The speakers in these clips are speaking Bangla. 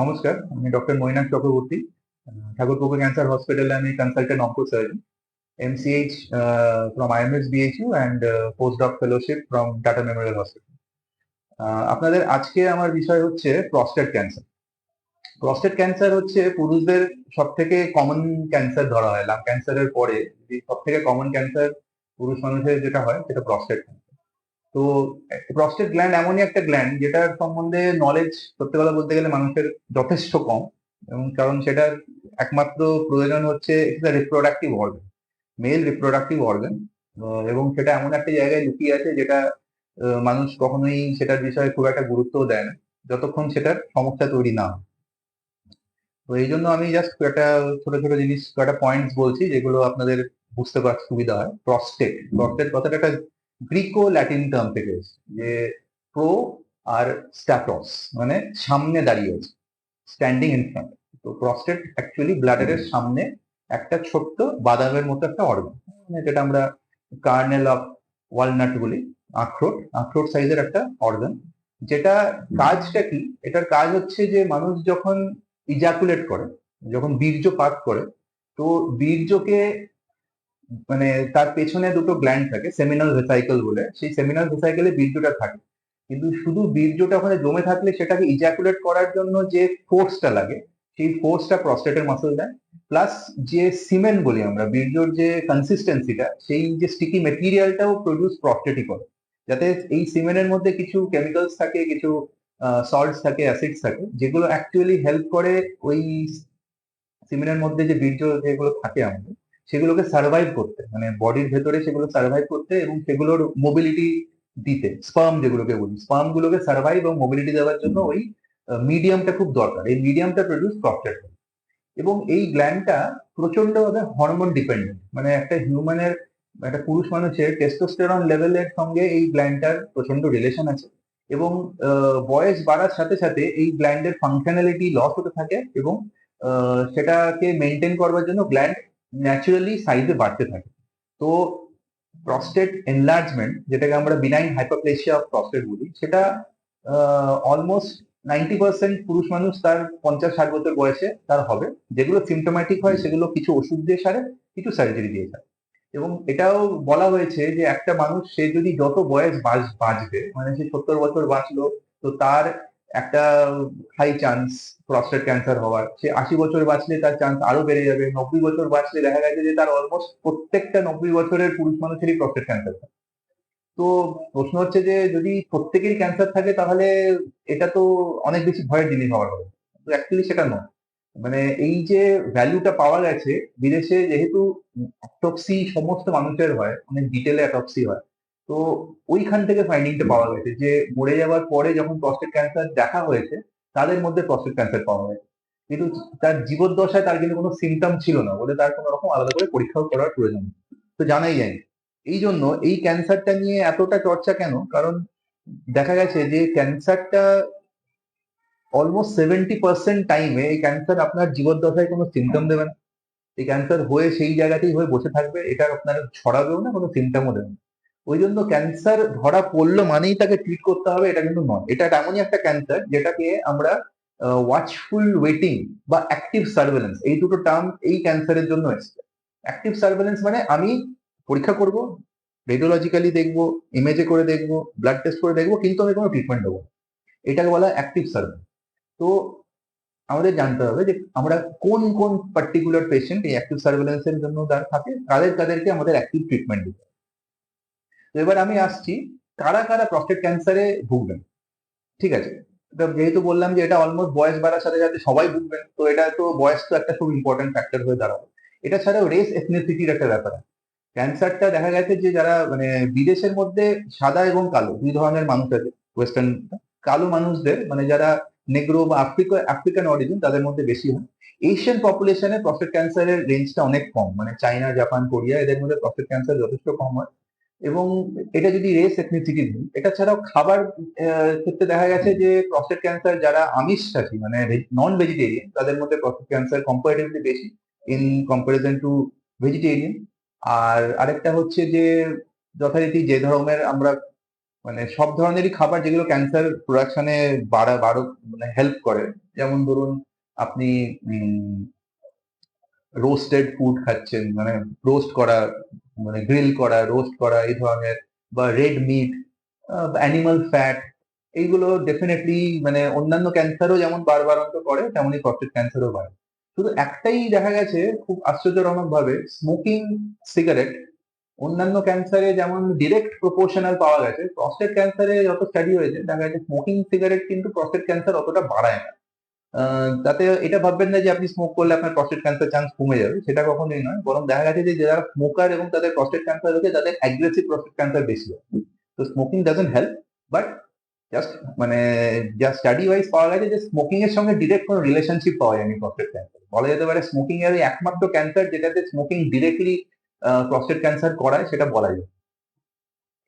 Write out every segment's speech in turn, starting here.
নমস্কার, আমি ডক্টর মৈনাক চক্রবর্তী ঠাকুরপুকুর ক্যান্সার হসপিটালে আমি consultant onco surgeon MCh from IMS BHU and post doc fellowship from Tata memorial hospital আপনাদের আজকে আমার বিষয় হচ্ছে প্রস্টেট ক্যান্সার প্রস্টেট ক্যান্সার হচ্ছে পুরুষদের সব থেকে কমন ক্যান্সার ধরা হয়। লাং ক্যান্সারের পরে সব থেকে কমন ক্যান্সার পুরুষ মানুষের যেটা হয়, সেটা প্রস্টেট ক্যান্সার তো প্রস্টেট গ্ল্যান্ড এমনই একটা গ্ল্যান্ড যেটার সম্বন্ধে নলেজ সত্যি কথা বলতে গেলে মানুষের যথেষ্ট কম এবং কারণ সেটার একমাত্র প্রয়োজন হচ্ছে reproductive organ male reproductive organ এবং সেটা এমন একটা জায়গায় লুকিয়ে আছে যেটা মানুষ কখনোই সেটার বিষয়ে খুব একটা গুরুত্বও দেয় না, যতক্ষণ সেটার সমস্যা তৈরি না হয়। তো এই জন্য আমি জাস্ট একটা ছোট ছোট জিনিস, কয়েকটা পয়েন্টস বলছি যেগুলো আপনাদের বুঝতে পারতে সুবিধা হয় প্রস্টেট প্রস্টেট কথাটা একটা গ্রিকো ল্যাটিন টার্ম থেকে এসেছে যে প্রো আর স্ট্যাটস মানে সামনে দাঁড়িয়ে আছে স্ট্যান্ডিং ইন ফ্রন্ট তো প্রস্টেট অ্যাকচুয়ালি ব্লাডারের সামনে একটা ছোট্ট বাদামের মতো একটা অর্গান মানে যেটা আমরা কার্নেল অফ ওয়ালনাট বলি আখরোট আখরোট সাইজের একটা অর্গান যেটা কাজটা কি এটার কাজ হচ্ছে যে মানুষ যখন ইজাকুলেট করে যখন বীর্যপাত করে তো বীর্যকে মানে তার পেছনে দুটো গ্ল্যান্ড থাকে সেমিনাল ভেসাইকেল বলে। সেই সেমিনাল ভেসাইকেলে বীর্যটা থাকে। কিন্তু শুধু বীর্যটা ওখানে জমে থাকলে সেটাকে ইজাকুলেট করার জন্য যে ফোর্সটা লাগে, সেই ফোর্সটা প্রস্টেটের মাসল দেয়। প্লাস যে সিমেন্ট বলি আমরা, বীর্যর যে কনসিস্টেন্সিটা সেই যে স্টিকি মেটেরিয়ালটাও প্রডিউস প্রস্টেটই করে। যাতে এই সিমেন্টের মধ্যে কিছু কেমিক্যালস থাকে, কিছু সল্টস থাকে অ্যাসিডস থাকে, যেগুলো অ্যাকচুয়ালি হেল্প করে ওই সিমেন্টের মধ্যে যে বীর্য যেগুলো থাকে আমাদের সেগুলোকে সার্ভাইভ করতে মানে বডির ভেতরে সেগুলো সার্ভাইভ করতে এবং সেগুলোর মোবিলিটি দিতে স্পার্ম যেগুলোকে বলি। স্পার্ম গুলোকে সার্ভাইভ এবং মোবিলিটি দেওয়ার জন্য ওই মিডিয়ামটা খুব দরকার। এই মিডিয়ামটা প্রডিউস প্রস্টেট এবং এই গ্ল্যান্ডটা প্রচন্ডভাবে হরমোন ডিপেন্ডেন্ট মানে একটা হিউম্যানের একটা পুরুষ মানুষের টেস্টোস্টেরন লেভেলের সঙ্গে এই গ্ল্যান্ডটার প্রচণ্ড রিলেশন আছে এবং বয়স বাড়ার সাথে সাথে এই গ্ল্যান্ডের ফাংশনালিটি লস হতে থাকে এবং সেটাকে মেনটেন করবার জন্য গ্ল্যান্ড ন্যাচারালি সাইজে বাড়তে থাকে। তো প্রস্টেট এনলার্জমেন্ট যেটাকে আমরা বিনাইন হাইপারপ্লেসিয়া অফ প্রস্টেট বলি, সেটা অলমোস্ট নাইনটি পার্সেন্ট পুরুষ মানুষ তার পঞ্চাশ ষাট বছর বয়সে তার হবে। যেগুলো সিমটোম্যাটিক হয়, সেগুলো কিছু ওষুধ দিয়ে সারে, কিছু সার্জারি দিয়ে সারে। এবং এটাও বলা হয়েছে যে একটা মানুষ, সে যদি যত বয়স বাঁচ- বাঁচবে মানে সে সত্তর বছর বাঁচলো, তো তার একটা হাই চান্স প্রস্টেট ক্যান্সার হওয়ার। সে আশি বছর বাঁচলে তার চান্স আরও বেড়ে যাবে। নব্বই বছর বাঁচলে দেখা গেছে যে তার অলমোস্ট প্রত্যেকটা নব্বই বছরের পুরুষ মানুষেরই প্রস্টেট ক্যান্সার থাকে তো প্রশ্ন হচ্ছে যে যদি প্রত্যেকেরই ক্যান্সার থাকে তাহলে এটা তো অনেক বেশি ভয়ের জিনিস হওয়ার কথা তো অ্যাকচুয়ালি সেটা নয়। মানে এই যে ভ্যালুটা পাওয়া গেছে, বিদেশে যেহেতু অটপসি সমস্ত মানুষের হয়, অনেক ডিটেলে অটপসি হয় তো ওইখান থেকে ফাইন্ডিংটা পাওয়া গেছে যে মরে যাওয়ার পরে যখন প্রস্টেট ক্যান্সার দেখা হয়েছে, তাদের মধ্যে প্রস্টেট ক্যান্সার পাওয়া গেছে। কিন্তু তার জীবদ্দশায় তার কিন্তু কোনো সিমটম ছিল না বলে তার কোনো রকম আলাদা করে পরীক্ষাও করার প্রয়োজন। তো জানাই যায় এই জন্য এই ক্যান্সারটা নিয়ে এতটা চর্চা কেন? কারণ দেখা গেছে যে ক্যান্সারটা অলমোস্ট সেভেন্টি পার্সেন্ট টাইমে এই ক্যান্সার আপনার জীবদ্দশায় কোনো সিমটম দেবে না। এই ক্যান্সার হয়ে সেই জায়গাতেই হয়ে বসে থাকবে, এটা আপনার ছড়াবেও না, কোনো সিমটমও দেবে না। ওই জন্য ক্যান্সার ধরা পড়ল মানেই তাকে ট্রিট করতে হবে, এটা কিন্তু নয় এটা এমনই একটা ক্যান্সার যেটাকে আমরা ওয়াচফুল ওয়েটিং বা অ্যাক্টিভ সার্ভেলেন্স এই দুটো টার্ম এই ক্যান্সারের জন্য এসছে অ্যাক্টিভ সার্ভেলেন্স মানে আমি পরীক্ষা করব রেডিওলজিক্যালি দেখব ইমেজে করে দেখব ব্লাড টেস্ট করে দেখব, কিন্তু আমি কোনো ট্রিটমেন্ট দেবো। এটাকে বলা অ্যাক্টিভ সার্ভেলেন্স তো আমাদের জানতে হবে যে আমরা কোন কোন পার্টিকুলার পেশেন্ট এই অ্যাক্টিভ সার্ভেলেন্সের জন্য যারা থাকে, তাদের, তাদেরকে আমাদের অ্যাক্টিভ ট্রিটমেন্ট দিতে। তো এবার আমি আসছি, কারা কারা প্রস্টেট ক্যান্সারে ভুগবেন? ঠিক আছে? যেহেতু বললাম যে এটা অলমোস্ট বয়স বাড়ার সাথে সাথে সবাই ভুগবেন, তো এটা তো বয়স তো একটা খুব ইম্পর্টেন্ট ফ্যাক্টর হয়ে দাঁড়াবে। এটা ছাড়াও রেস এথনিসিটির একটা ব্যাপার ক্যান্সারটা দেখা গেছে যে যারা মানে বিদেশের মধ্যে সাদা এবং কালো, দুই ধরনের মানুষ আছে ওয়েস্টার্ন কালো মানুষদের মানে যারা নেগ্রো বা আফ্রিকা আফ্রিকান অরিজিন তাদের মধ্যে বেশি হয়। এশিয়ান পপুলেশনে প্রস্টেট ক্যান্সারের রেঞ্জটা অনেক কম। মানে চাইনা জাপান কোরিয়া এদের মধ্যে প্রস্টেট ক্যান্সার যথেষ্ট কম হয়। এবং এটা যদি রেস এথনিসিটি এটা ছাড়াও খাবার ক্ষেত্রে দেখা গেছে যে প্রস্টেট ক্যান্সার যারা আমিষ আমিষাসী মানে নন ভেজিটেরিয়ান তাদের মধ্যে প্রস্টেট ক্যান্সার কম্পারেটিভলি বেশি ইন কম্পারিজন টু ভেজিটেরিয়ান আর আরেকটা হচ্ছে যে যথারীতি যে ধরনের আমরা মানে সব ধরনেরই খাবার যেগুলো ক্যান্সার প্রোডাকশনে বাড়া, বাড়ো মানে হেল্প করে। যেমন ধরুন, আপনি রোস্টেড ফুড খাচ্ছেন মানে রোস্ট করা মানে গ্রিল করা রোস্ট করা, এই ধরনের, বা রেড মিট অ্যানিমাল ফ্যাট এইগুলো ডেফিনেটলি মানে অন্যান্য ক্যান্সারও যেমন বারবারন্ত করে, তেমনই প্রস্টেট ক্যান্সারও বাড়ে। শুধু একটাই দেখা গেছে, খুব আশ্চর্যজনক ভাবে স্মোকিং সিগারেট অন্যান্য ক্যান্সারে যেমন ডিরেক্ট প্রপোর্শনাল পাওয়া গেছে প্রস্টেট ক্যান্সারে যত স্টাডি হয়েছে, দেখা গেছে স্মোকিং সিগারেট কিন্তু প্রস্টেট ক্যান্সার অতটা বাড়ায় না। তাতে এটা ভাববেন না যে আপনি স্মোক করলে আপনার প্রস্টেট ক্যান্সার চান্স কমে যাবে, সেটা কখনোই নয়। বরং দেখা গেছে যে, যারা স্মোকার এবং তাদের প্রস্টেট ক্যান্সার হচ্ছে তাদের অ্যাগ্রেসিভ প্রস্টেট ক্যান্সার বেশি হয়। তো smoking doesn't help but just মানে যা স্টাডি ওয়াইজ পাওয়া গেছে যে স্মোকিং এর সঙ্গে ডিরেক্ট কোনো রিলেশনশিপ পাওয়া যায়নি প্রস্টেট ক্যান্সার বলা যেতে পারে স্মোকিং এর একমাত্র ক্যান্সার যেটাতে স্মোকিং ডিরেক্টলি প্রস্টেট ক্যান্সার করায়, সেটা বলা যায়।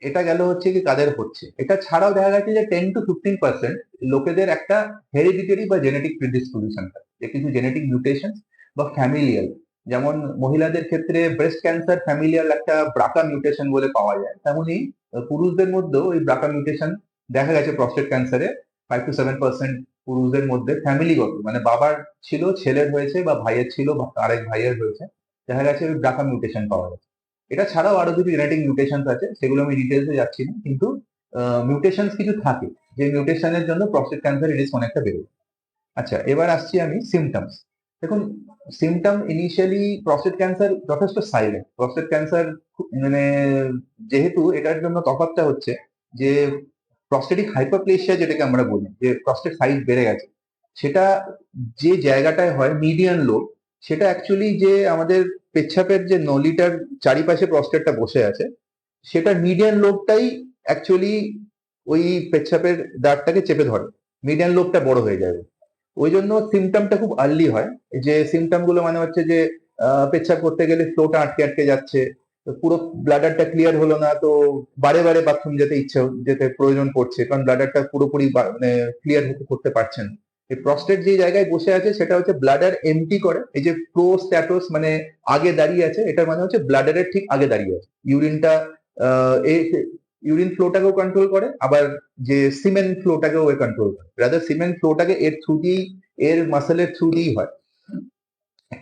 এটা গেল হচ্ছে কি কাদের হচ্ছে? এটা ছাড়াও দেখা গেছে যে টেন টু ফিফটিন পার্সেন্ট লোকেদের একটা হেরিডিটারি বা জেনেটিক প্রিডিসপোজিশন যে কিছু জেনেটিক মিউটেশন বা ফ্যামিলিয়াল যেমন মহিলাদের ক্ষেত্রে ব্রেস্ট ক্যান্সার ফ্যামিলিয়াল একটা ব্রাকা মিউটেশন বলে পাওয়া যায়। তেমনি পুরুষদের মধ্যেও ওই ব্রাকা মিউটেশন দেখা গেছে প্রস্টেট ক্যান্সারে ফাইভ টু সেভেন পার্সেন্ট পুরুষদের মধ্যে ফ্যামিলিগত মানে বাবার ছিল, ছেলের হয়েছে বা ভাইয়ের ছিল আরেক ভাইয়ের হয়েছে। দেখা গেছে ওই ব্রাকা মিউটেশন পাওয়া গেছে। এটা ছাড়াও আরও কিছু জেনেটিক মিউটেশন আছে, সেগুলো আমি ডিটেলসে যাচ্ছি না, কিন্তু মিউটেশন কিছু থাকে, যে মিউটেশনের জন্য প্রস্টেট ক্যান্সার রিস্ক অনেকটা বেড়ে আচ্ছা এবার আসছি আমি সিমটমস দেখুন সিমটম ইনিশিয়ালি প্রস্টেট ক্যান্সার যথেষ্ট সাইলেন্ট প্রস্টেট ক্যান্সার মানে যেহেতু এটার জন্য তফাৎটা হচ্ছে যে প্রস্টেটিক হাইপারপ্লেশিয়া যেটাকে আমরা বলি, যে প্রস্টেট সাইজ বেড়ে গেছে, সেটা যে জায়গাটায় হয় মিডিয়ান লোব সেটা অ্যাকচুয়ালি যে আমাদের পেচ্ছাপের যে নলিটার চারিপাশে প্রস্টেটটা বসে আছে সেটার মিডিয়ান লোবটাই অ্যাকচুয়ালি ওই পেচ্ছাপের দাগটাকে চেপে ধরে। মিডিয়ান লোবটা বড় হয়ে যাবে ওই জন্য সিমটমটা খুব আর্লি হয়। যে সিমটমগুলো মানে হচ্ছে যে পেচ্ছাপ করতে গেলে ফ্লোটা আটকে আটকে যাচ্ছে পুরো ব্লাডারটা ক্লিয়ার হলো না, তো বারে বারে বাথরুম যেতে ইচ্ছে, যেতে প্রয়োজন পড়ছে, কারণ ব্লাডারটা পুরোপুরি মানে ক্লিয়ার করতে পারছেন। এই প্রস্টেট যে জায়গায় বসে আছে সেটা হচ্ছে ব্লাডার এমটি করে, এই যে প্রো স্ট্যাটাস মানে আগে দাঁড়িয়ে আছে, এটার মানে হচ্ছে ব্লাডারের ঠিক আগে দাঁড়িয়ে আছে। ইউরিনটা ইউরিন ফ্লোটাকেও কন্ট্রোল করে, আবার যে সিমেন্ট ফ্লোটাকেও এ কন্ট্রোল করে। রাদার সিমেন্ট ফ্লোটাকে এর থ্রু দিয়েই এর মাসেলের থ্রু দিয়েই হয়।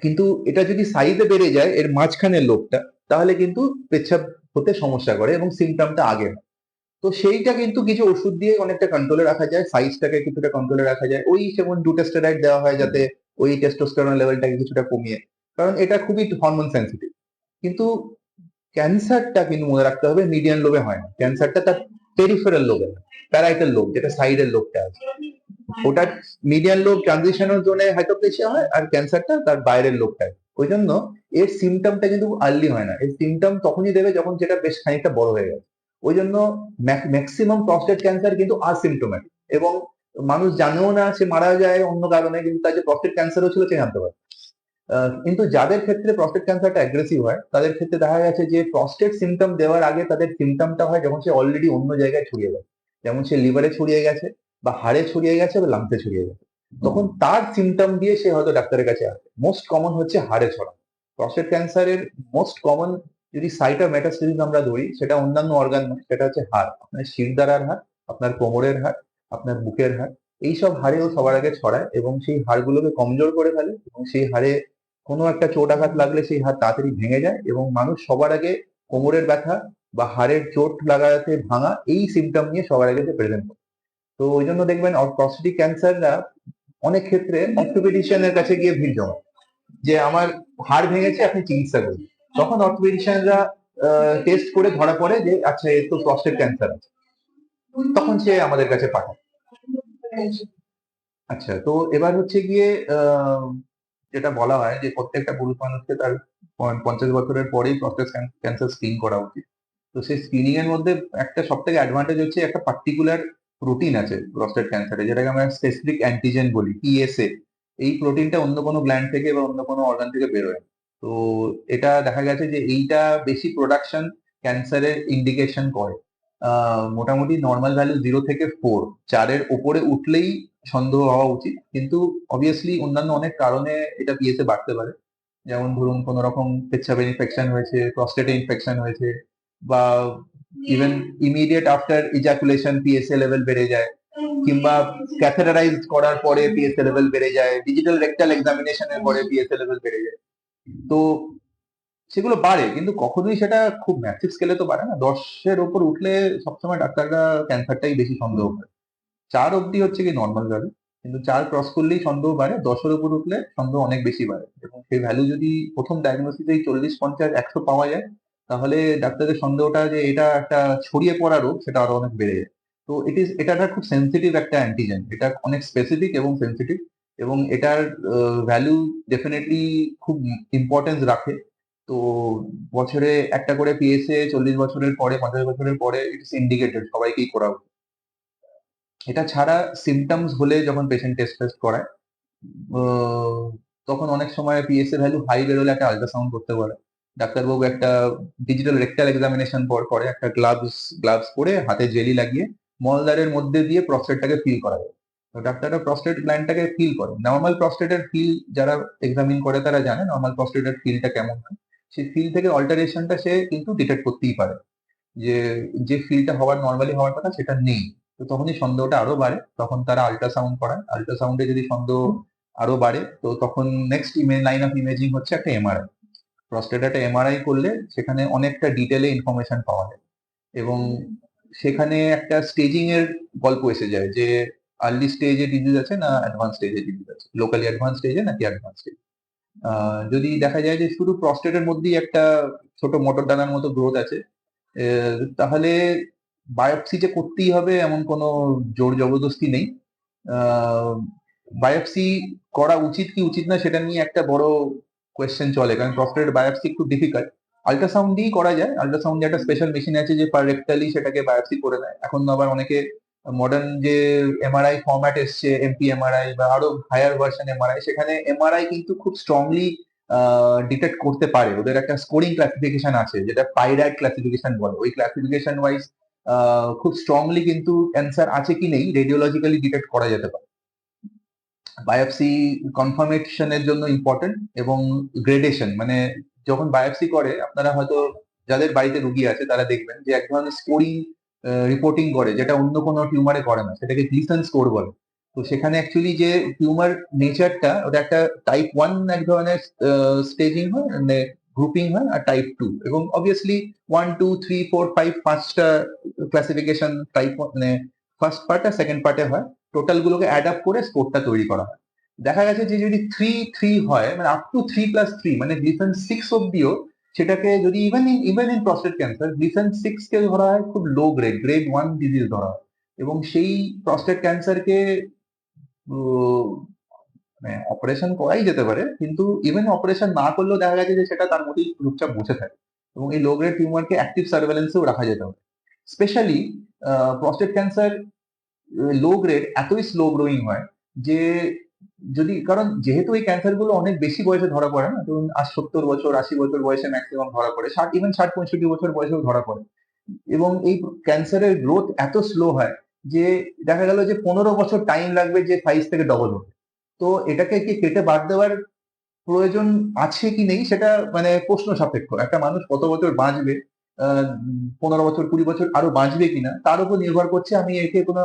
কিন্তু এটা যদি সাইজে বেড়ে যায়, এর মাঝখানের লোকটা তাহলে কিন্তু পেচ্ছাপ হতে সমস্যা করে এবং সিমটমটা আগে হয়। তো সেইটা কিন্তু কিছু ওষুধ দিয়ে অনেকটা কন্ট্রোলে রাখা যায় সাইজটাকে কিছুটা কন্ট্রোলে রাখা যায়। ওই যেমন ডুটেস্টেরাইড দেওয়া হয় যাতে ওই টেস্টোস্টেরন লেভেলটাকে কিছুটা কমিয়ে। কারণ এটা খুবই হরমোন সেন্সিটিভ কিন্তু ক্যান্সারটা কিন্তু মনে রাখতে হবে মিডিয়ান লোবে হয় না। ক্যান্সারটা তার পেরিফেরাল লোবে প্যারাইটাল লোব যেটা সাইডের লোবটা আছে। ওটা মিডিয়ান লোব ট্রানজিশনাল জোনে হাইপোপ্লেসিয়া হয়, আর ক্যান্সারটা তার বাইরের লোবটায় ওই জন্য এর সিমটমটা কিন্তু আর্লি হয় না। এর সিমটম তখনই দেবে যখন যেটা বেশ খানিকটা বড় হয়ে গেছে। ওই জন্য ম্যাক্সিমাম প্রস্টেট ক্যান্সার কিন্তু আসিমটোম্যাটিক এবং মানুষ জানেও না সে মারা যায় অন্য কারণে, কিন্তু তার যে প্রস্টেট ক্যান্সারও ছিল সে জানতে পারে। কিন্তু যাদের ক্ষেত্রে প্রস্টেট ক্যান্সারটা অ্যাগ্রেসিভ হয়, তাদের ক্ষেত্রে দেখা গেছে যে প্রস্টেট সিমটম দেওয়ার আগে তাদের সিমটমটা হয় যখন সে অলরেডি অন্য জায়গায় ছড়িয়ে গেছে। যেমন সে লিভারে ছড়িয়ে গেছে বা হাড়ে ছড়িয়ে গেছে বা লাংসে ছড়িয়ে গেছে। তখন তার সিমটম দিয়ে সে হয়তো ডাক্তারের কাছে আসে মোস্ট কমন হচ্ছে হাড়ে ছড়া প্রস্টেট ক্যান্সারের মোস্ট কমন যদি সাইট অফ মেটাস্টেসিস আমরা ধরি, সেটা অন্যান্য অর্গান নয়, সেটা হচ্ছে হাড়। আপনার শিরদাঁড়ার হাড়, আপনার কোমরের হাড়, আপনার বুকের হাড়, এইসব হাড়েও সবার আগে ছড়ায় এবং সেই হাড়গুলোকে কমজোর করে ফেলে এবং সেই হাড়ে কোনো একটা চোট আঘাত লাগলে সেই হাড় তাড়াতাড়ি ভেঙে যায় এবং মানুষ সবার আগে কোমরের ব্যথা বা হাড়ের চোট লাগাতে ভাঙা এই সিমটম নিয়ে সবার আগে প্রেজেন্ট করে তো ওই জন্য দেখবেন প্রস্টেটিক ক্যান্সাররা অনেক ক্ষেত্রে অর্থোপেডিশিয়ানের কাছে গিয়ে ভিড় জমা যে, আমার হাড় ভেঙেছে, আপনি চিকিৎসা করুন। তখন অর্থোপেডিশিয়ানরা টেস্ট করে ধরা পড়ে যে আচ্ছা এর তো প্রস্টেট ক্যান্সার আছে। তখন সে আমাদের কাছে পাঠায়। আচ্ছা তো এবার হচ্ছে গিয়ে যেটা বলা হয় যে, প্রত্যেকটা পুরুষ মানুষকে তার পঞ্চাশ বছরের পরেই প্রস্টেট ক্যান্সার স্ক্রিন করা উচিত। তো সেই স্ক্রিনিং এর মধ্যে একটা সব থেকে অ্যাডভান্টেজ হচ্ছে একটা পার্টিকুলার প্রোটিন আছে প্রস্টেট ক্যান্সারে যেটাকে আমরা স্পেসিফিক অ্যান্টিজেন বলি পিএসএ এই প্রোটিনটা অন্য কোনো গ্ল্যান্ড থেকে বা অন্য কোনো অর্গান থেকে বেরোয় না। তো এটা দেখা গেছে যে এইটা বেশি প্রোডাকশন ক্যান্সারের ইন্ডিকেশন করে। আহ, মোটামুটি নর্মাল ভ্যালু জিরো থেকে ফোর চারের উপরে উঠলেই সন্দেহ হওয়া উচিত। কিন্তু অবভিয়াসলি অন্যান্য অনেক কারণে এটা পিএসএ বাড়তে পারে। যেমন ধরুন কোনো রকম পেচ্ছাপের ইনফেকশন হয়েছে প্রস্টেটে ইনফেকশন হয়েছে বা even immediate after ejaculation PSA level বেড়ে যায় কিংবা ক্যাথেটারাইজ করার পরে পিএসএ লেভেল বেড়ে যায় ডিজিটাল রেক্টাল এক্সামিনেশনের পরে পিএসএ লেভেল বেড়ে যায়। তো সেগুলো বাড়ে কিন্তু কখনোই সেটা খুব ম্যাসিভ স্কেলে তো বাড়ে না। দশের ওপর উঠলে সবসময় ডাক্তাররা ক্যান্সারটাই বেশি সন্দেহ করে। চার অবধি হচ্ছে কি নর্মাল ভ্যালু কিন্তু চার ক্রস করলেই সন্দেহ বাড়ে দশের উপর উঠলে সন্দেহ অনেক বেশি বাড়ে। এবং সেই ভ্যালু যদি প্রথম ডায়াগনোসিসেই চল্লিশ পঞ্চাশ একশো পাওয়া যায় তাহলে ডাক্তারের সন্দেহটা যে এটা একটা ছড়িয়ে পড়া রোগ সেটা আরও অনেক বেড়ে যায়। তো ইট ইজ এটা একটা খুব সেন্সিটিভ একটা অ্যান্টিজেন এটা অনেক স্পেসিফিক এবং সেন্সিটিভ এবং এটার ভ্যালু ডেফিনেটলি খুব ইম্পর্টেন্স রাখে। তো বছরে একটা করে পিএসএ চল্লিশ বছরের পরে, পঞ্চাশ বছরের পরে ইটস ইন্ডিকেটেড সবাইকেই করা উচিত। এটা ছাড়া সিমটমস হলে যখন পেশেন্ট টেস্ট টেস্ট করায় তখন অনেক সময় পিএসএ ভ্যালু হাই বেরোলে একটা আল্ট্রাসাউন্ড করতে পারে। ডাক্তারবাবু একটা ডিজিটাল রেক্টাল এক্সামিনেশন পর করে, একটা গ্লাভস গ্লাভস পরে হাতে জেলি লাগিয়ে মলদারের মধ্যে দিয়ে প্রস্টেটটাকে ফিল করা যায় ডাক্তাররা প্রস্টেট গ্ল্যান্ডটাকে ফিল করে। নর্মাল প্রস্টেটের ফিল যারা এক্সামিন করে তারা জানে নর্মাল প্রস্টেটের ফিলটা কেমন হয়। সেই ফিল থেকে অল্টারেশনটা সে কিন্তু ডিটেক্ট করতেই পারে। যে যে ফিলটা হওয়ার নর্মালি হওয়ার কথা সেটা নেই। তো তখনই সন্দেহটা আরও বাড়ে। তখন তারা আল্ট্রাসাউন্ড করায়। আল্ট্রাসাউন্ডে যদি সন্দেহ আরও বাড়ে, তো তখন নেক্সট লাইন অফ ইমেজিং হচ্ছে একটা এমআরআই প্রস্টেট একটা এমআরআই করলে সেখানে অনেকটা ডিটেলে ইনফরমেশন পাওয়া যায়। এবং সেখানে একটা স্টেজিং এর গল্প এসে যায় যে আর্লি স্টেজে ডিজিজ আছে না অ্যাডভান্স স্টেজে ডিজিজ আছে? লোকালি অ্যাডভান্স স্টেজে নাকি অ্যাডভান্স স্টেজ যদি দেখা যায় যে শুধু প্রস্টেটের মধ্যেই একটা ছোট মোটর দানার মতো গ্রোথ আছে তাহলে বায়োপসি যে করতেই হবে এমন কোনো জোর জবরদস্তি নেই। বায়োপসি করা উচিত কি উচিত না সেটা নিয়ে একটা বড় কোয়েশ্চেন চলে, কারণ প্রস্টেট বায়োপসি একটু ডিফিকাল্ট আল্ট্রাসাউন্ড করা যায়। আল্ট্রাসাউন্ডে একটা স্পেশাল মেশিন আছে যে পার রেক্টালি সেটাকে বায়োপসি করে দেয় এখন আবার অনেকে মডার্ন যে এমআরআই ফরম্যাট এসছে এমপি এমআরআই বা আরও হায়ার ভার্সন এমআরআই সেখানে এমআরআই কিন্তু খুব স্ট্রংলি ডিটেক্ট করতে পারে। ওদের একটা স্কোরিং ক্লাসিফিকেশন আছে, যেটা পাইরাইট ক্লাসিফিকেশন বলে। ওই ক্লাসিফিকেশন ওয়াইজ খুব স্ট্রংলি কিন্তু ক্যান্সার আছে কি নেই রেডিওলজিক্যালি ডিটেক্ট করা যেতে পারে। বায়োপসি কনফার্মেশনের জন্য ইম্পর্টেন্ট এবং গ্রেডেশন মানে যখন বায়োপসি করে, আপনারা হয়তো যাদের বাড়িতে রুগী আছে, তারা দেখবেন যে এক ধরনের স্কোরিং রিপোর্টিং করে, যেটা অন্য কোনো টিউমারে করে না, সেটাকে গ্লিসন স্কোর বলে। তো সেখানে অ্যাকচুয়ালি যে টিউমার নেচারটা ওটা একটা টাইপ ওয়ান এক ধরনের স্টেজিং হয় মানে গ্রুপিং হয়, আর টাইপ টু এবং obviously one two three four five পাঁচটা ক্লাসিফিকেশন টাইপ মানে ফার্স্ট পার্ট আর সেকেন্ড পার্টে হয়। টোটাল গুলোকে অ্যাড আপ করে স্কোরটা তৈরি করা হয়। দেখা গেছে যে যদি থ্রি থ্রি হয় মানে up to three plus three মানে গ্লিসন সিক্স অব্দিও সেটাকে যদি even in even in prostate cancer Gleason six কে ধরা হয়, খুব low grade grade one disease ধরা হয়। এবং সেই প্রস্টেট ক্যান্সারকে মানে অপারেশন করাই যেতে পারে, কিন্তু ইভেন অপারেশন না করলেও দেখা গেছে যে সেটা তার মধ্যেই চুপচাপ বসে থাকে। এবং এই লো গ্রেড টিউমারকে অ্যাক্টিভ সার্ভেলেন্সেও রাখা যেতে পারে। Specially prostate cancer low grade এতই স্লো গ্রোয়িং হয় যে যদি, কারণ যেহেতু এই ক্যান্সারগুলো অনেক বেশি বয়সে ধরা পড়ে না, ধরুন আজ সত্তর বছর, আশি বছর বয়সে ম্যাক্সিমাম ধরা পড়ে, ষাট ইভেন ষাট, পঁয়ষট্টি বছর বয়সেও ধরা পড়ে। এবং এই ক্যান্সারের গ্রোথ এত স্লো হয় যে, দেখা গেল যে পনেরো বছর টাইম লাগবে যে সাইজ থেকে ডবল হতে তো এটাকে কি কেটে বাদ দেওয়ার প্রয়োজন আছে কি নেই, সেটা মানে প্রশ্ন সাপেক্ষ। একটা মানুষ কত বছর বাঁচবে পনেরো বছর, কুড়ি বছর আরও বাঁচবে কিনা, তার উপর নির্ভর করছে আমি একে কোনো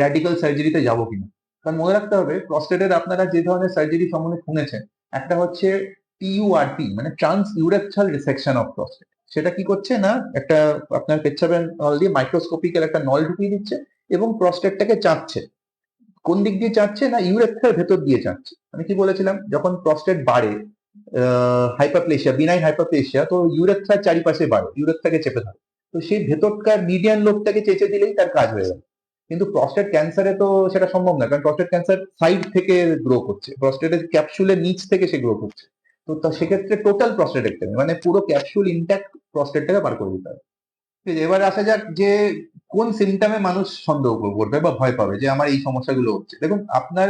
র্যাডিক্যাল সার্জারিতে যাব কিনা। কারণ মনে রাখতে হবে প্রস্টেটের আপনারা যে ধরনের সার্জারি সম্বন্ধে শুনেছেন, একটা হচ্ছে টিইউআরপি মানে trans urethral resection of prostate সেটা কি করছে না, একটা আপনার পেচ্ছাবের নল দিয়ে মাইক্রোস্কোপিক্যাল একটা নল ঢুকিয়ে দিচ্ছে এবং প্রস্টেটটাকে চাপছে কোন দিক দিয়ে চাচ্ছে না ইউরেথ্রার ভেতর দিয়ে চাচ্ছে আমি কি বলেছিলাম, যখন প্রস্টেট বাড়ে হাইপারপ্লেশিয়া বিনাই হাইপারপ্লেশিয়া তো ইউরেথ্রার চারিপাশে বাড়ে ইউরেথ্রাকে চেপে ধরে। তো সেই ভেতরকার মিডিয়ান লোকটাকে চেঁচে দিলেই তার কাজ হয়ে গেল। কিন্তু প্রস্টেট ক্যান্সারে তো সেটা সম্ভব না, কারণ প্রস্টেট ক্যান্সার সাইড থেকে গ্রো করছে প্রস্টেটের ক্যাপসুলের নিচ থেকে সে গ্রো করছে। তো সেক্ষেত্রে টোটাল প্রস্টেটেক্টমি মানে পুরো ক্যাপসুল ইনট্যাক্ট প্রস্টেটটাকে বার করে দিতে হবে। এবার আসা যাক যে কোন সিমটামে মানুষ সন্দেহ করবে বা ভয় পাবে যে আমার এই সমস্যাগুলো হচ্ছে। দেখুন, আপনার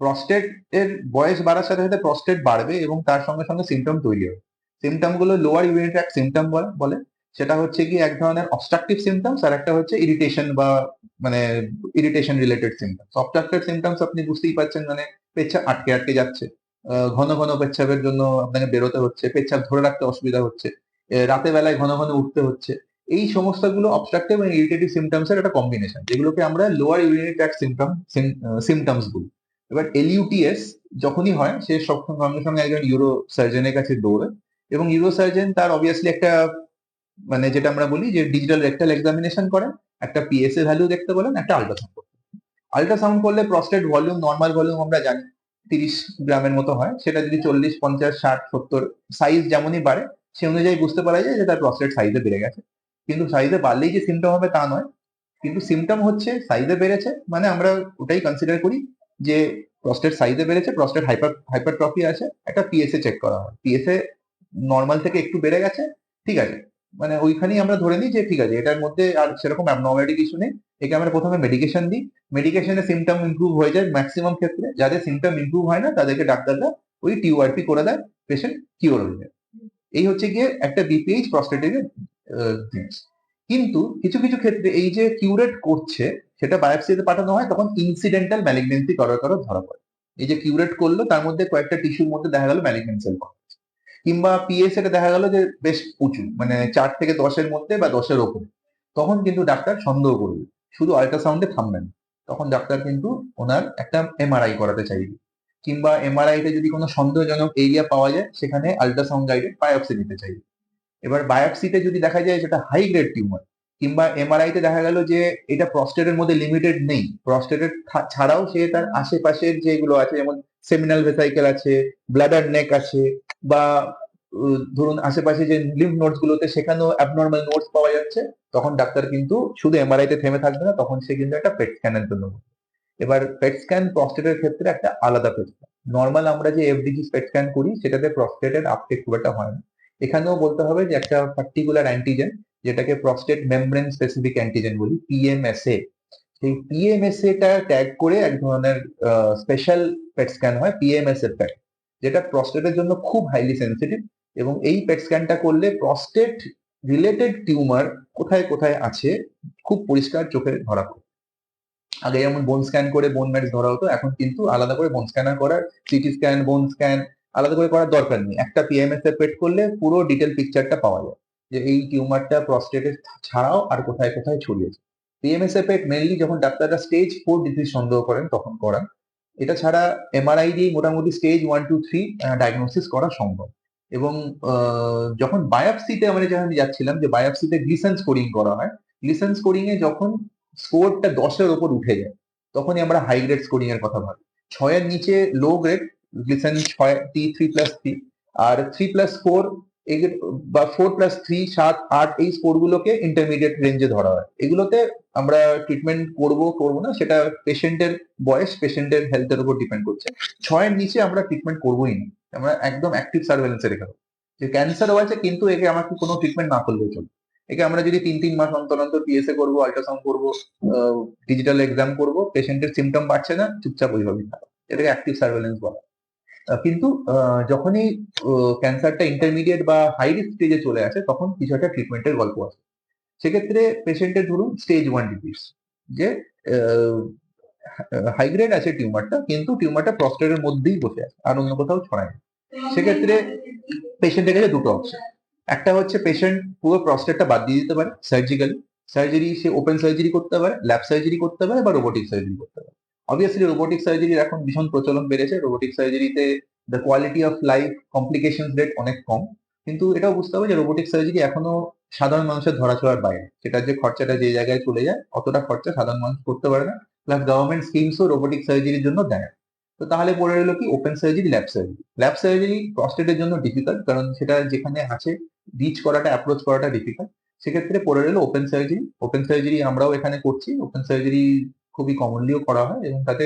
প্রস্টেট এর বয়স বাড়ার সাথে সাথে প্রস্টেট বাড়বে এবং তার সঙ্গে সঙ্গে সিমটম তৈরি হবে। সিমটমগুলো লোয়ার ইউরিন সিমটম বলে। সেটা হচ্ছে কি এক ধরনের অবস্ট্রাকটিভ সিমটমস আর একটা হচ্ছে ইরিটেশন বা মানে irritation related symptoms obstructive symptoms আপনি বুঝতেই পারছেন মানে পেচ্ছাপ আটকে আটকে যাচ্ছে। ঘন ঘন পেচ্ছাপের জন্য আপনাকে বেরোতে হচ্ছে, পেচ্ছাপ ধরে রাখতে অসুবিধা হচ্ছে রাতে বেলায় ঘন ঘন উঠতে হচ্ছে। এই সমস্যাগুলো অবস্ট্রাকটিভ এবং ইরিটেটিভ সিমটমস এর একটা কম্বিনেশন যেগুলোকে আমরা lower urinary tract symptom symptoms বলি। এবার এলইউটিএস যখনই হয়, সে সঙ্গে সঙ্গে একজন ইউরো সার্জনের কাছে দৌড়ে এবং ইউরো সার্জন তার অবভিয়াসলি একটা মানে যেটা আমরা বলি যে ডিজিটাল রেক্টাল এক্সামিনেশন করেন একটা পিএসএ ভ্যালু দেখতে বলেন, একটা আল্ট্রাসাউন্ড আল্ট্রাসাউন্ড করলে প্রস্টেট ভলিউম নর্মাল ভলিউম আমরা জানি, তিরিশ গ্রামের মতো হয়। সেটা যদি চল্লিশ, পঞ্চাশ, ষাট, সত্তর সাইজ যেমনই বাড়ে, সে অনুযায়ী বুঝতে পারা যায় যে তার প্রস্টেট সাইজে বেড়ে গেছে। কিন্তু সাইজে বাড়লেই যে সিমটম হবে তা নয়। কিন্তু সিমটম হচ্ছে সাইজে বেড়েছে মানে আমরা ওটাই কনসিডার করি যে প্রস্টেট সাইজে বেড়েছে প্রস্টেট হাইপার হাইপারট্রফি আছে। একটা পিএসএ চেক করা হয়। পিএসএ নর্মাল থেকে একটু বেড়ে গেছে, ঠিক আছে। মানে ওইখানেই আমরা ধরে নিই যে ঠিক আছে, এটার মধ্যে আর সেরকম অ্যাবনর্মালিটি কিছু নেই। একে আমরা প্রথমে মেডিকেশন দিই। মেডিকেশনে সিমটম ইমপ্রুভ হয়ে যায় ম্যাক্সিমাম ক্ষেত্রে। যাদের সিমটম ইমপ্রুভ হয় না, তাদেরকে ডাক্তাররা ওই টিউআরপি করে দেয় পেশেন্ট কিওর হয়ে যায়। এই হচ্ছে গিয়ে একটা বিপিএইচ প্রস্টেটিকের জিনিস। কিন্তু কিছু কিছু ক্ষেত্রে এই যে কিউরেট করছে, সেটা বায়োপসিতে পাঠানো হয়, তখন ইনসিডেন্টাল ম্যালিগনেন্সি করার করার ধরা পড়ে। এই যে কিউরেট করল, তার মধ্যে কয়েকটা টিস্যুর মধ্যে দেখা গেল ম্যালিগনেন্ট সেল কিংবা পিএস এটা দেখা গেল যে বেশ উঁচু মানে চার থেকে দশের মধ্যে বা দশের ওপরে। তখন কিন্তু ডাক্তার সন্দেহ করবে, শুধু আল্ট্রাসাউন্ডে থামবেন। তখন ডাক্তার কিন্তু ওনার একটা এমআরআই করাতে চাইবে। কিংবা এমআরআই তে যদি কোনো সন্দেহজনক এরিয়া পাওয়া যায়, সেখানে আল্ট্রাসাউন্ড গাইডেড বায়োপসি নিতে চাইবে। এবার বায়োপসিতে যদি দেখা যায় সেটা হাই গ্রেড টিউমার কিংবা এমআরআই তে দেখা গেল যে এটা প্রস্টেটের মধ্যে লিমিটেড নেই প্রস্টেটের ছাড়াও সে তার আশেপাশের যেগুলো আছে, যেমন সেমিনাল ভেসাইকেল আছে ব্লাডার নেক আছে বা ধরুন আশেপাশে যে লিম্ফ নোটস গুলোতে সেখানেও অ্যাবনর্মাল নোটস পাওয়া যাচ্ছে, তখন ডাক্তার কিন্তু শুধু এমআরআই তে থেমে থাকবে না, তখন সে কিন্তু একটা পেট স্ক্যানের জন্য এবার পেট স্ক্যান প্রস্টেটের ক্ষেত্রে একটা আলাদা পেট স্ক্যান নর্মাল আমরা যে এফডিজি পেট স্ক্যান করি, সেটাতে প্রস্টেটের আপটেক খুব একটা হয় না। এখানেও বলতে হবে যে একটা পার্টিকুলার অ্যান্টিজেন যেটাকে প্রস্টেট মেমব্রেন স্পেসিফিক অ্যান্টিজেন বলি পিএমএসএ সেই পিএমএসএ টা ট্যাগ করে এক ধরনের স্পেশাল পেট স্ক্যান হয় পিএমএসএ প্যাট যেটা প্রস্টেটের জন্য খুব হাইলি সেন্সিটিভ এবং এই পেট স্ক্যানটা করলে প্রস্টেট রিলেটেড টিউমার কোথায় কোথায় আছে খুব পরিষ্কার চোখে ধরা পড়ে। আগে যেমন বোন স্ক্যান করে বোন ম্যাটস ধরা হতো, এখন কিন্তু আলাদা করে বোন স্ক্যানার করার সিটি স্ক্যান বোন স্ক্যান আলাদা করে করার দরকার নেই। একটা পিএমএস এর পেট করলে পুরো ডিটেল পিকচারটা পাওয়া যায় যে এই টিউমারটা প্রস্টেটের ছাড়াও আর কোথায় কোথায় ছড়িয়েছে। পিএমএস এর পেট মেনলি যখন ডাক্তাররা স্টেজ ফোর ডিজিজ সন্দেহ করেন তখন করান। এটা ছাড়া এমআরআই দিয়ে মোটামুটি stage one two three diagnosis করা সম্ভব। এবং যখন বায়োপসিতে আমরা যখন যাচ্ছিলাম যে বায়োপসিতে গ্লিসেন স্কোরিং করা হয় গ্লিসেন স্কোরিং এ যখন স্কোরটা দশের ওপর উঠে যায়, তখনই আমরা হাই গ্রেড স্কোরিং এর কথা ভাবি। ছয়ের নিচে লো গ্রেড গ্লিসেন ছয় টি থ্রি প্লাস থ্রি আর থ্রি প্লাস ফোর বা ফোর প্লাস থ্রি সাত, আট, এই স্কোর গুলোকে ইন্টারমিডিয়েট রেঞ্জে ধরা হয়। এগুলোতে আমরা ট্রিটমেন্ট করব, করব না, সেটা পেশেন্টের বয়স পেশেন্টের হেলথের উপর ডিপেন্ড করছে। ছয়ের নিচে আমরা ট্রিটমেন্ট করবোই না। আমরা একদম অ্যাক্টিভ সার্ভেলেন্সে রেখে দেবো। যে ক্যান্সারও আছে কিন্তু একে আমাকে কোনো ট্রিটমেন্ট না করলেও চলবে একে আমরা যদি তিন তিন মাস অন্তর অন্তর পিএসএ করব আল্ট্রাসাউন্ড করব ডিজিটাল এক্সাম করব পেশেন্টের সিমটম বাড়ছে না, চুপচাপ ওইভাবেই থাকো এটাকে অ্যাক্টিভ সার্ভেলেন্স বলা কিন্তু যখনই ক্যান্সারটা ইন্টারমিডিয়েট বা হাই রিস্ক স্টেজে চলে আসে, তখন কিছু একটা ট্রিটমেন্টের গল্প আছে। সেক্ষেত্রে পেশেন্টের ধরুন স্টেজ ওয়ান ডিজিজ যে হাই গ্রেড আছে টিউমারটা কিন্তু টিউমারটা প্রস্টেটের মধ্যেই বসে আছে, আর অন্য কোথাও ছড়ায় না। সেক্ষেত্রে পেশেন্টের কাছে দুটো অপশন একটা হচ্ছে পেশেন্ট পুরো প্রস্টেটটা বাদ দিয়ে দিতে পারে সার্জিক্যালি সার্জারি সে ওপেন সার্জারি করতে পারে ল্যাব সার্জারি করতে পারে, বা রোবোটিক সার্জারি করতে পারে। অবভিয়াসলি রোবোটিক সার্জারির এখন ভীষণ প্রচলন বেড়েছে robotic সার্জারিতে the quality of life complication rate অনেক কম, কিন্তু এটাও বুঝতে হবে যে রোবোটিক সার্জারি এখনও সাধারণ মানুষের ধরাছোঁয়ার বাইরে। সেটার যে খরচাটা যে জায়গায় চলে যায়, অতটা খরচা সাধারণ মানুষ করতে পারে না। প্লাস গভর্নমেন্ট স্কিমসও রোবোটিক সার্জারির জন্য দেয়। তো তাহলে পড়ে রইল কি open surgery lap surgery lap surgery প্রস্টেটের জন্য ডিফিকাল্ট কারণ সেটা যেখানে আছে রিচ করাটা অ্যাপ্রোচ করাটা ডিফিকাল্ট সেক্ষেত্রে পড়ে রইল ওপেন সার্জারি ওপেন সার্জারি আমরাও এখানে করছি। ওপেন সার্জারি খুবই কমনলিও করা হয় এবং তাতে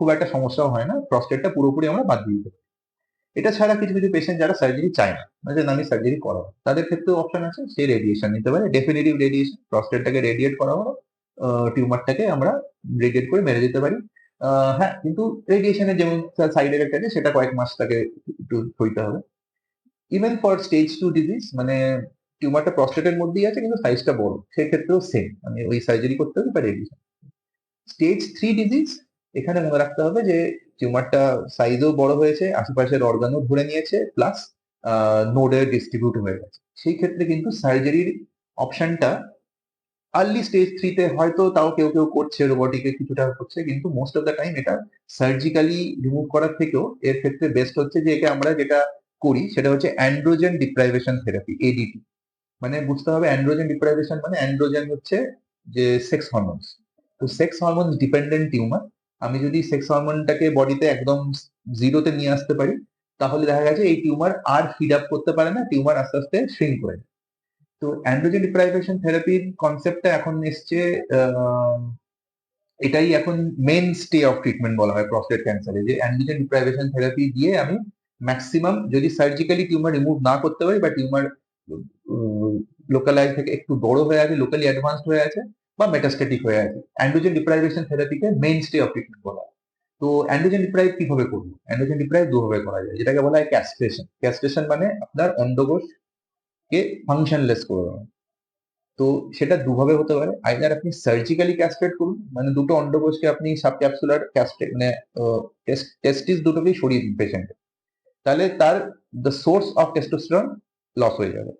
খুব একটা সমস্যাও হয় না। প্রস্টেটটা পুরোপুরি আমরা বাদ দিয়ে দিতে এটা ছাড়া কিছু কিছু পেশেন্ট যারা সার্জারি চায় না। মানে আমি সার্জারি করাবো। তাদের ক্ষেত্রেও অপশন আছে, সে রেডিয়েশন নিতে পারে। ডেফিনেটিভ রেডিয়েশন প্রস্টেটটাকে রেডিয়েট করা হলো টিউমারটাকে আমরা রেডিয়েট করে মেরে দিতে পারি। হ্যাঁ কিন্তু রেডিয়েশনের যেমন সাইড এফেক্ট আছে, সেটা কয়েক মাস তাকে একটু সইতে হবে। Even for stage two disease মানে টিউমারটা প্রস্টেটের মধ্যেই আছে, কিন্তু সাইজটা বড়, সেক্ষেত্রেও সেম মানে ওই সার্জারি করতে হবে বা রেডিয়েশন স্টেজ থ্রি ডিজিজ এখানে মনে রাখতে হবে যে টিউমারটা সাইজও বড় হয়েছে, আশেপাশের অর্গানও ধরে নিয়েছে প্লাস নোডে ডিস্ট্রিবিউট হয়ে গেছে। সেই ক্ষেত্রে কিন্তু সার্জারির অপশনটা আর্লি স্টেজ থ্রিতে হয়তো তাও কেউ কেউ করছে রোবটিকে কিছুটা করছে কিন্তু মোস্ট অফ দ্য টাইম এটা সার্জিক্যালি রিমুভ করার থেকেও এর ক্ষেত্রে বেস্ট হচ্ছে যে একে আমরা যেটা করি, সেটা হচ্ছে অ্যান্ড্রোজেন ডিপ্রাইভেশন থেরাপি এডিটি মানে বুঝতে হবে অ্যান্ড্রোজেন ডিপ্রাইভেশন মানে অ্যান্ড্রোজেন হচ্ছে যে সেক্স হরমোনস তো সেক্স হরমোন ডিপেন্ডেন্ট টিউমার আমি যদি সেক্স হরমোনটাকে বডিতে একদম জিরোতে নিয়ে আসতে পারি, তাহলে দেখা গেছে এই টিউমার আর ফিড আপ করতে পারে না টিউমার আস্তে আস্তে শ্রিঙ্ক করে তো অ্যান্ড্রোজেন ডিপ্রাইভেশন থেরাপির কনসেপ্টটা এখন এসছে এটাই এখন মেন স্টে অফ ট্রিটমেন্ট বলা হয় প্রস্টেট ক্যান্সারে যে অ্যান্ড্রোজেন ডিপ্রাইভেশন থেরাপি দিয়ে আমি ম্যাক্সিমাম যদি সার্জিক্যালি টিউমার রিমুভ না করতে পারি, বা টিউমার লোকালাইজ থেকে একটু বড় হয়ে আছে লোকালি অ্যাডভান্সড হয়ে আছে বা মেটাস্টেটিক হয়ে আছে। অ্যান্ড্রোজেন ডিপ্রাইভেশন থেরাপিকে মেইন স্টে অফ ট্রিটমেন্ট বলা হয়। তো অ্যান্ড্রোজেন ডিপ্রাইভ কীভাবে করব? অ্যান্ড্রোজেন ডিপ্রাইভ দুভাবে করা যায়। যেটাকে বলা হয় ক্যাস্ট্রেশন ক্যাস্ট্রেশন মানে আপনার অন্ডকোষকে ফাংশনলেস করে দেওয়া। তো সেটা দুভাবে হতে পারে। আইদার আপনি সার্জিক্যালি ক্যাস্ট্রেট করুন মানে দুটো অন্ডকোষকে আপনি সাব ক্যাপসুলার ক্যাস্ট্রেট মানে টেস্টিস দুটোকেই সরিয়ে দিন পেশেন্টের তাহলে তার the source of testosterone loss হয়ে যাবে।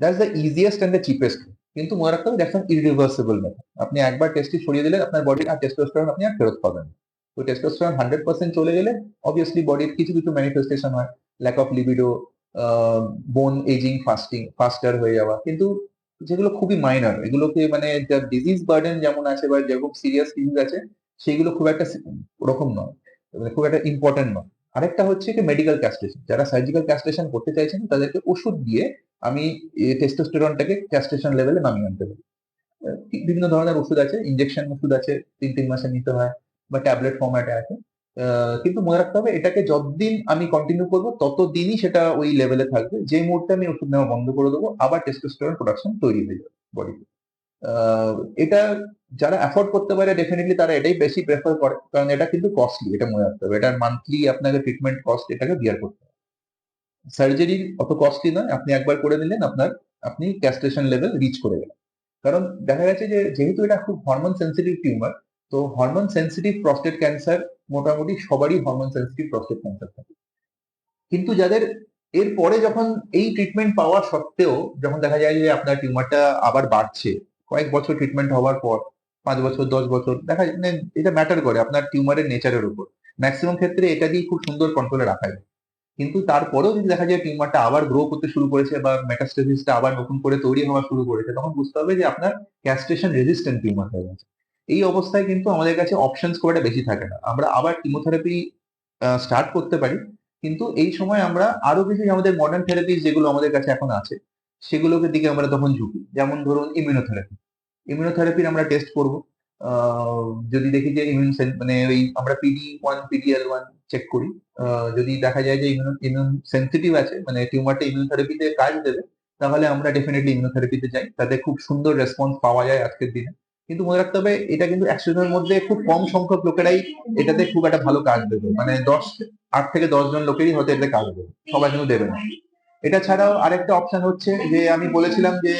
That's the easiest and the cheapest কিন্তু মনে রাখতে হবে দ্যাটস অ্যান ইরিভার্সিবল মেথড আপনি একবার টেস্টিস সরিয়ে দিলে আপনার বডির আর টেস্টোস্টেরন আপনি আর ফেরত পাবেন তো টেস্টোস্টেরন হান্ড্রেড পার্সেন্ট চলে গেলে অবভিয়াসলি বডির কিছু কিছু ম্যানিফেস্টেশন হয়। Lack of libido bone ageing fasting faster হয়ে যাওয়া। কিন্তু যেগুলো খুবই মাইনর এগুলোকে মানে ডিজিজ বার্ডেন যেমন আছে বা যেরকম সিরিয়াস ডিজিজ আছে, সেগুলো খুব একটা ওরকম নয়। মানে খুব একটা ইম্পর্টেন্ট নয়। আরেকটা হচ্ছে কি মেডিকেল ক্যাস্ট্রেশন যারা সার্জিক্যাল ক্যাস্ট্রেশন করতে চাইছেন, তাদেরকে ওষুধ দিয়ে আমি টেস্টোস্টেরনটাকে ক্যাস্ট্রেশন লেভেলে নামিয়ে আনতে পারি। বিভিন্ন ধরনের ওষুধ আছে ইঞ্জেকশন ওষুধ আছে, তিন তিন মাসে নিতে হয় বা ট্যাবলেট ফর্ম্যাটে আছে। কিন্তু মনে রাখতে হবে এটাকে যতদিন আমি কন্টিনিউ করব, ততদিনই সেটা ওই লেভেলে থাকবে। যে মুহূর্তে আমি ওষুধ নেওয়া বন্ধ করে দেবো, আবার টেস্টোস্টেরন প্রোডাকশন তৈরি হয়ে যাবে বডিতে এটা যারা অ্যাফোর্ড করতে পারে ডেফিনেটলি তারা এটাই বেশি প্রেফার করে, কারণ এটা কিন্তু কস্টলি এটা মনে রাখতে হবে। এটার মান্থলি আপনাকে ট্রিটমেন্ট কস্ট এটাকে বিয়ার করতে হবে। সার্জারি অত কস্টলি নয়, আপনি একবার করে নিলেন, আপনার, আপনি ক্যাস্ট্রেশন লেভেল রিচ করে গেলেন। কারণ দেখা গেছে যে, যেহেতু এটা খুব হরমোন সেন্সিটিভ টিউমার তো হরমোন সেন্সিটিভ প্রস্টেট ক্যান্সার মোটামুটি সবারই হরমোন সেন্সিটিভ প্রস্টেট ক্যান্সার থাকে। কিন্তু যাদের এরপরে যখন এই ট্রিটমেন্ট পাওয়া সত্ত্বেও, যখন দেখা যায় যে আপনার টিউমারটা আবার বাড়ছে, কয়েক বছর ট্রিটমেন্ট হওয়ার পর, পাঁচ বছর, দশ বছর, দেখা যায় মানে এটা ম্যাটার করে আপনার টিউমারের নেচারের উপর। ম্যাক্সিমাম ক্ষেত্রে এটা দিয়ে খুব সুন্দর কন্ট্রোলে রাখা যায়। কিন্তু তারপরেও যদি দেখা যায় টিউমারটা আবার গ্রো করতে শুরু করেছে বা মেটাস্টেসিসটা আবার নতুন করে তৈরি হওয়া শুরু করেছে, তখন বুঝতে হবে যে আপনার ক্যাস্ট্রেশন রেজিস্ট্যান্ট টিউমার হয়ে গেছে। এই অবস্থায় কিন্তু আমাদের কাছে অপশনস খুব একটা বেশি থাকে না। আমরা আবার কিমোথেরাপি স্টার্ট করতে পারি। কিন্তু এই সময় আমরা আরও বেশি আমাদের মডার্ন থেরাপি যেগুলো আমাদের কাছে এখন আছে, সেগুলোকে দিকে আমরা তখন ঝুঁকি। যেমন ধরুন ইমিউনোথেরাপি ইমিউনোথেরাপির আমরা টেস্ট করব। যদি দেখি যে ইমিউন সেল মানে ওই আমরা PD one PDL one check করি যদি দেখা যায় যে ইমিউন ইমিউন সেন্সিটিভ আছে মানে টিউমারটা ইমিউনোথেরাপিতে কাজ দেবে, তাহলে আমরা ডেফিনেটলি ইমিউনোথেরাপিতে যাই। তাতে খুব সুন্দর রেসপন্স পাওয়া যায় আজকের দিনে। কিন্তু মনে রাখতে হবে, এটা কিন্তু একশো জনের মধ্যে খুব কম সংখ্যক লোকেরাই এটাতে খুব একটা ভালো কাজ দেবে। মানে দশ, আট থেকে দশ জন লোকেরই হয়তো এটাতে কাজ দেবে, সবাই কিন্তু দেবে না। এটা ছাড়াও আরেকটা অপশন হচ্ছে যে আমি বলেছিলাম যে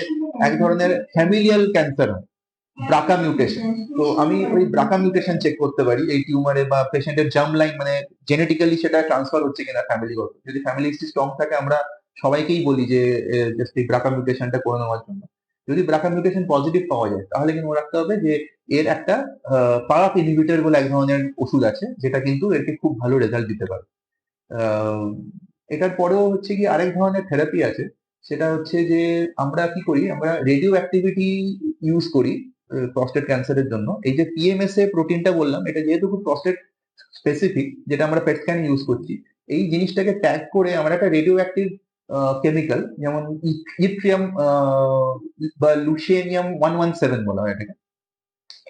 এক ধরনের ফ্যামিলিয়াল ক্যান্সার হয়। ব্রাকা মিউটেশন তো আমি ওই ব্রাকা মিউটেশন চেক করতে পারি, এই টিউমারে বা পেশেন্টের জার্ম লাইন মানে জেনেটিক্যালি সেটা ট্রান্সফার হচ্ছে কিনা ফ্যামিলিগত যদি ফ্যামিলি হিস্ট্রি স্ট্রং থাকে, আমরা সবাইকেই বলি যে জাস্ট এই ব্রাকা মিউটেশনটা করে নেওয়ার জন্য। যদি ব্রাকা মিউটেশন পজিটিভ পাওয়া যায়, তাহলে কিন্তু রাখতে হবে যে, এর একটা পারাপ ইনহিবিটর বলে এক ধরনের ওষুধ আছে, যেটা কিন্তু একে খুব ভালো রেজাল্ট দিতে পারে। এটার পরেও হচ্ছে কি আরেক ধরনের থেরাপি আছে, সেটা হচ্ছে যে, আমরা কি করি, আমরা রেডিও অ্যাক্টিভিটি ইউজ করি প্রস্টেট ক্যান্সারের জন্য। এই যে পিএমএস এ প্রোটিনটা বললাম, এটা যেহেতু খুব প্রস্টেট স্পেসিফিক যেটা আমরা পেট স্ক্যান ইউজ করছি, এই জিনিসটাকে ট্যাগ করে আমরা একটা রেডিও অ্যাক্টিভ কেমিক্যাল যেমন ইট্রিয়াম বা লুসিয়ানিয়াম ওয়ান ওয়ান সেভেন বলা হয় এটাকে।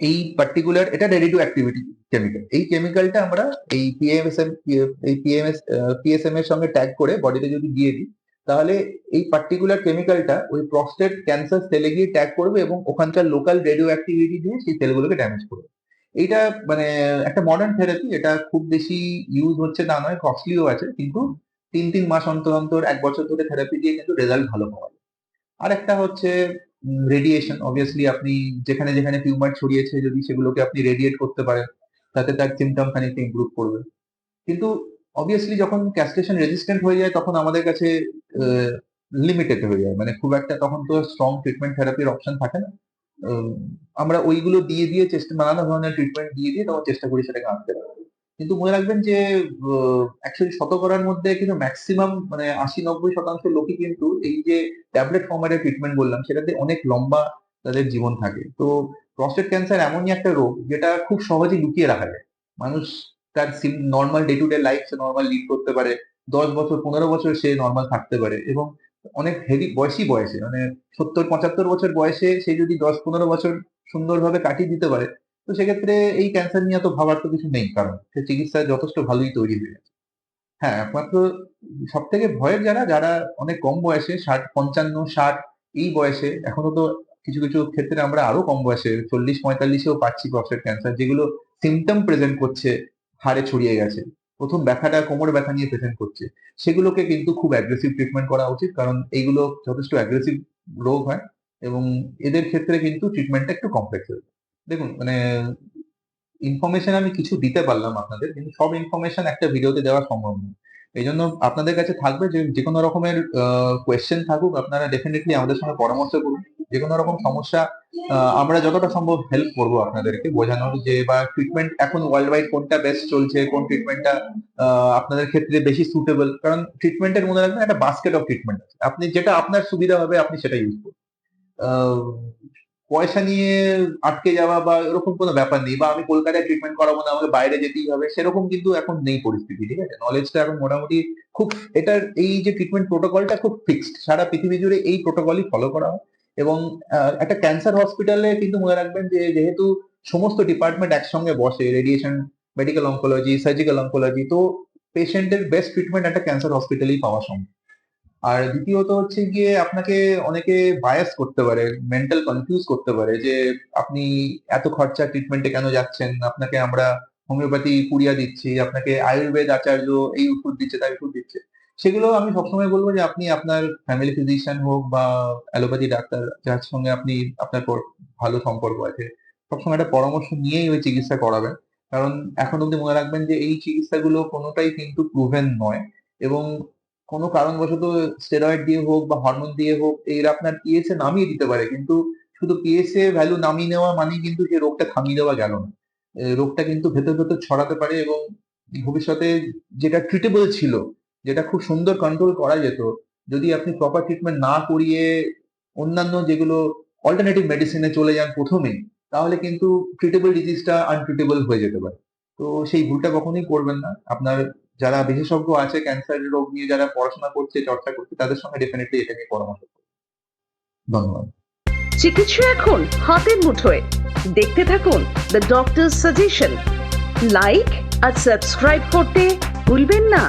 এই পার্টিকুলার এটা রেডিও অ্যাক্টিভিটি কেমিক্যাল এই কেমিক্যালটা আমরা এই পিএমএসএম এই পিএমএস পিএসএম এর সঙ্গে ট্যাগ করে বডিতে যদি দিয়ে দিই তাহলে এই পার্টিকুলার কেমিক্যালটা ওই প্রস্টেট ক্যান্সার সেলে গিয়ে ট্যাগ করবে এবং ওখানকার লোকাল রেডিও অ্যাক্টিভিটি দিয়ে সেই সেলগুলোকে ড্যামেজ করবে। এইটা মানে একটা মডার্ন থেরাপি এটা খুব বেশি ইউজ হচ্ছে তা নয় কস্টলিও আছে, কিন্তু তিন তিন মাস অন্তর অন্তর, এক বছর ধরে থেরাপি দিয়ে কিন্তু রেজাল্ট ভালো পাওয়া যায়। আর একটা হচ্ছে রেডিয়েশন অবভিয়াসলি আপনি যেখানে যেখানে টিউমার ছড়িয়েছে যদি সেগুলোকে আপনি রেডিয়েট করতে পারেন, তাতে তার সিমটম খানিকটা ইমপ্রুভ করবে। কিন্তু অবভিয়াসলি যখন ক্যাস্টেশন রেজিস্ট্যান্ট হয়ে যায়, তখন আমাদের কাছে লিমিটেড হয়ে যায়। মানে খুব একটা তখন তো স্ট্রং ট্রিটমেন্ট থেরাপির অপশন থাকে না। আমরা ওইগুলো দিয়ে দিয়ে চেষ্টা, নানা ধরনের ট্রিটমেন্ট দিয়ে দিয়ে তখন চেষ্টা করি সেটাকে আনতে। পারব কিন্তু মনে রাখবেন যে অ্যাকচুয়ালি শতকরার মধ্যে কিন্তু ম্যাক্সিমাম মানে আশি নব্বই শতাংশ লোকই কিন্তু এই যে ট্যাবলেট ফর্মের ট্রিটমেন্ট বললাম, সেটাতে অনেক লম্বা তাদের জীবন থাকে। তো প্রস্টেট ক্যান্সার এমনই একটা রোগ, যেটা খুব সহজেই লুকিয়ে রাখা যায়। মানুষ তার normal day to day life say normal lead করতে পারে। দশ বছর, পনেরো বছর সে নর্মাল থাকতে পারে এবং অনেক হেভি বয়সী বয়সে মানে সত্তর, পঁচাত্তর বছর বয়সে সে যদি দশ, পনেরো বছর সুন্দরভাবে কাটিয়ে দিতে পারে, তো সেক্ষেত্রে এই ক্যান্সার নিয়ে তো ভাবার তো কিছু নেই, কারণ সে চিকিৎসা যথেষ্ট ভালোই তৈরি হয়ে গেছে। হ্যাঁ একমাত্র সব থেকে ভয়ের যারা যারা অনেক কম বয়সে, ষাট, পঞ্চান্ন, ষাট, এই বয়সে, এখনও তো কিছু কিছু ক্ষেত্রে আমরা আরও কম বয়সে, চল্লিশ, পঁয়তাল্লিশেও পাচ্ছি প্রস্টেট ক্যান্সার যেগুলো সিমটম প্রেজেন্ট করছে হাড়ে ছড়িয়ে গেছে। প্রথম ব্যথাটা কোমর ব্যথা নিয়ে প্রেজেন্ট করছে। সেগুলোকে কিন্তু খুব অ্যাগ্রেসিভ ট্রিটমেন্ট করা উচিত, কারণ এইগুলো যথেষ্ট অ্যাগ্রেসিভ রোগ হয় এবং এদের ক্ষেত্রে কিন্তু ট্রিটমেন্টটা একটু কমপ্লেক্স হয়ে। দেখুন মানে ইনফরমেশন আমি কিছু দিতে পারলাম আপনাদের, কিন্তু সব ইনফরমেশন একটা ভিডিওতে দেওয়া সম্ভব নয়। এই জন্য আপনাদের কাছে থাকবে যে যে কোনো রকমের কোয়েশ্চেন থাকুক, আপনারা ডেফিনেটলি আমাদের সঙ্গে পরামর্শ করুন। যে কোনো রকম সমস্যা আমরা যতটা সম্ভব হেল্প করব আপনাদেরকে বোঝানোর যে বা ট্রিটমেন্ট এখন ওয়ার্ল্ড ওয়াইড কোনটা বেস্ট চলছে, কোন ট্রিটমেন্টটা আপনাদের ক্ষেত্রে বেশি সুটেবল কারণ ট্রিটমেন্টের মনে রাখবেন একটা বাস্কেট অফ ট্রিটমেন্ট আছে। আপনি যেটা আপনার সুবিধা হবে, আপনি সেটা ইউজ করুন। পয়সা নিয়ে আটকে যাওয়া বা এরকম কোনো ব্যাপার নেই বা আমি কলকাতায় ট্রিটমেন্ট করাবো না, আমাকে বাইরে যেতেই হবে, সেরকম কিন্তু এখন নেই পরিস্থিতি, ঠিক আছে? নলেজটা এখন মোটামুটি খুব, এটার এই যে ট্রিটমেন্ট প্রোটোকলটা খুব ফিক্সড সারা পৃথিবী জুড়ে এই প্রোটোকলই ফলো করা হয়। এবং একটা ক্যান্সার হসপিটালে কিন্তু মনে রাখবেন যে, যেহেতু সমস্ত ডিপার্টমেন্ট একসঙ্গে বসে radiation medical oncology surgical oncology তো পেশেন্টের বেস্ট ট্রিটমেন্ট একটা ক্যান্সার হসপিটালেই পাওয়া সম্ভব। আর দ্বিতীয়ত হচ্ছে গিয়ে আপনাকে অনেকে বায়াস করতে পারে মেন্টাল কনফিউজ করতে পারে যে, আপনি এত খরচা ট্রিটমেন্টে কেন যাচ্ছেন? আপনাকে আমরা হোমিওপ্যাথি পুড়িয়া দিচ্ছি, আপনাকে আয়ুর্বেদ আচার্য এই ওষুধ দিচ্ছে, তাই ওষুধ দিচ্ছে। সেগুলো আমি সবসময় বলব যে আপনি আপনার ফ্যামিলি ফিজিশিয়ান হোক বা অ্যালোপ্যাথি ডাক্তার যার সঙ্গে আপনি আপনার ভালো সম্পর্ক আছে, সবসময় একটা পরামর্শ নিয়েই ওই চিকিৎসা করাবেন। কারণ এখন অব্দি মনে রাখবেন যে এই চিকিৎসাগুলো কোনোটাই কিন্তু প্রুভেন নয় এবং কোনো কারণবশত স্টেরয়েড দিয়ে হোক বা হরমোন দিয়ে হোক, এর আপনার পিএসএ নামিয়ে দিতে পারে। কিন্তু শুধু পিএসএ ভ্যালু নামিয়ে নেওয়া মানেই কিন্তু যে রোগটা থামিয়ে দেওয়া গেল না। রোগটা কিন্তু ভেতর ভেতর ছড়াতে পারে এবং ভবিষ্যতে যেটা ট্রিটেবল ছিল যেটা খুব সুন্দর কন্ট্রোল করা যেত, যদি আপনি প্রপার ট্রিটমেন্ট না করিয়ে অন্যান্য যেগুলো অল্টারনেটিভ মেডিসিনে চলে যান প্রথমেই তাহলে কিন্তু ট্রিটেবল ডিজিজটা আনট্রিটেবল হয়ে যেতে পারে। তো সেই ভুলটা কখনোই করবেন না। আপনার যারা বিশেষজ্ঞ আছে ক্যান্সার রোগ নিয়ে যারা পড়াশোনা করছে, চর্চা করছে, তাদের সঙ্গে ডেফিনেটলি এটা নিয়ে পরামর্শ। ধন্যবাদ। চিকিৎসা এখন হাতের মুঠোয়। দেখতে থাকুন দ্য ডক্টর সাজেশন লাইক আর সাবস্ক্রাইব করতে ভুলবেন না।